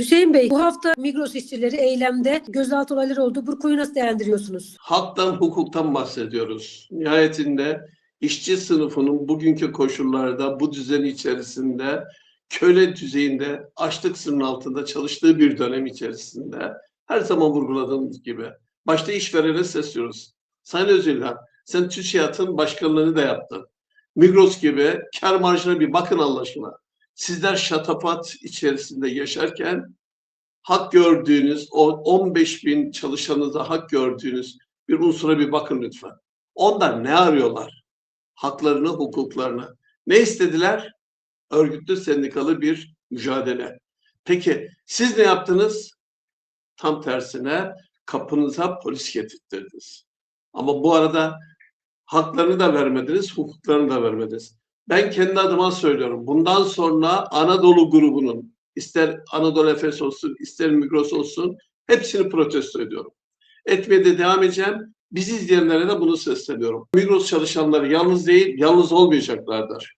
Hüseyin Bey, bu hafta Migros işçileri eylemde gözaltı olayları oldu. Bu nasıl değerlendiriyorsunuz? Haktan, hukuktan bahsediyoruz. Nihayetinde işçi sınıfının bugünkü koşullarda, bu düzen içerisinde, köle düzeyinde, açlık sınırının altında çalıştığı bir dönem içerisinde her zaman vurguladığımız gibi başta işverene sesliyoruz. Sayın Özilhan, sen TÜSİAD'ın başkanlığını da yaptın. Migros gibi kar marjına bir bakın Allah aşkına. Sizler şatafat içerisinde yaşarken hak gördüğünüz, o 15 bin çalışanınıza hak gördüğünüz bir unsura bir bakın lütfen. Onlar ne arıyorlar? Haklarını, hukuklarını. Ne istediler? Örgütlü sendikalı bir mücadele. Peki siz ne yaptınız? Tam tersine kapınıza polis getirttiniz. Ama bu arada haklarını da vermediniz, hukuklarını da vermediniz. Ben kendi adıma söylüyorum. Bundan sonra Anadolu grubunun ister Anadolu Efes olsun, ister Migros olsun hepsini protesto ediyorum. Etmeye de devam edeceğim. Bizi izleyenlere de bunu sesleniyorum. Migros çalışanları yalnız değil, yalnız olmayacaklardır.